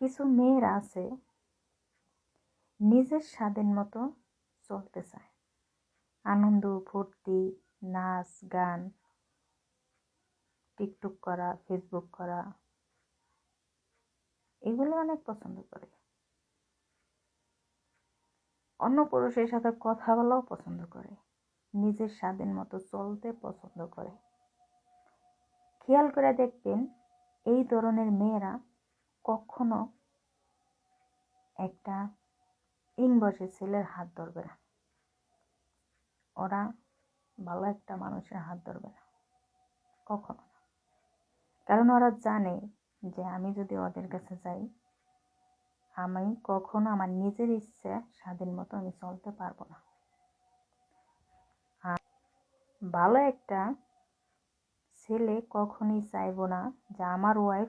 কিছু মেয়েরা আছে, নিজের স্বাদের মতো চলতে চায়। আনন্দ, ফুর্তি, নাচ, গান, টিকটক করা, ফেসবুক করা, এগুলো অনেক পছন্দ করে। অন্য পুরুষের সাথে কথা বলাও পছন্দ করে, নিজের স্বাদের মতো চলতে পছন্দ করে। খেয়াল করে দেখবেন, এই ধরনের মেয়েরা কখনো একটা ইং বয়সের ছেলের হাত ধরবে না। ওরা ভালো একটা মানুষের হাত ধরবে না। কখনো না। কারণ ওরা জানে যে আমি যদি ওদের কাছে যাই, আমি কখনো আমার নিজের ইচ্ছে স্বাধীন মতো আমি চলতে পারব না। আর ভালো একটা ছেলে কখনই চাইব না যে আমার ওয়াইফ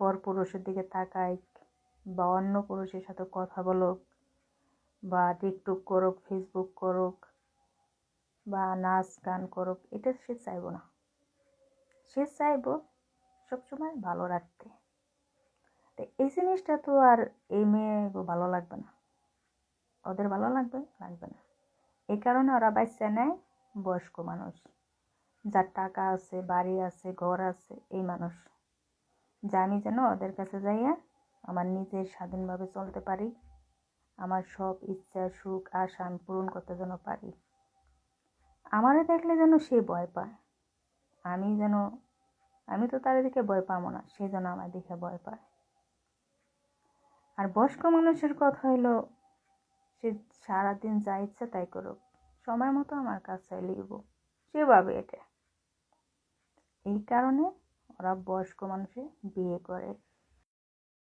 পর পুরুষের দিকে তাকায় বা অন্য পুরুষের সাথে কথা বলুক বা টিকটুক করুক ফেসবুক করুক বা নাচ গান করুক, এটা সে চাইব না। সে চাইব সবসময় ভালো রাখতে। তো এই জিনিসটা তো আর এই মেয়ে ভালো লাগবে না। ওদের ভালো লাগবে লাগবে না। এই কারণে ওরা বাচ্চা নেয় বয়স্ক মানুষ। যার টাকা আছে, বাড়ি আছে, ঘর আছে, এই মানুষ। আমি যেন ওদের কাছে যাইয়া আমার নিজের স্বাধীনভাবে চলতে পারি। আমার সব ইচ্ছা, সুখ, আশা আমি পূরণ করতে যেন পারি। আমারে দেখলে যেন সে ভয় পায়। আমি যেন, আমি তো তার দিকে ভয় পাবো না, সে যেন আমার দিকে ভয় পায়। আর বয়স্ক মানুষের কথা হলো সে সারাদিন যা ইচ্ছা তাই করুক। সময় মতো আমার কাছে লিখব সেভাবে এটা। এই কারণে ওরা বয়স্ক মানুষে বিয়ে করে।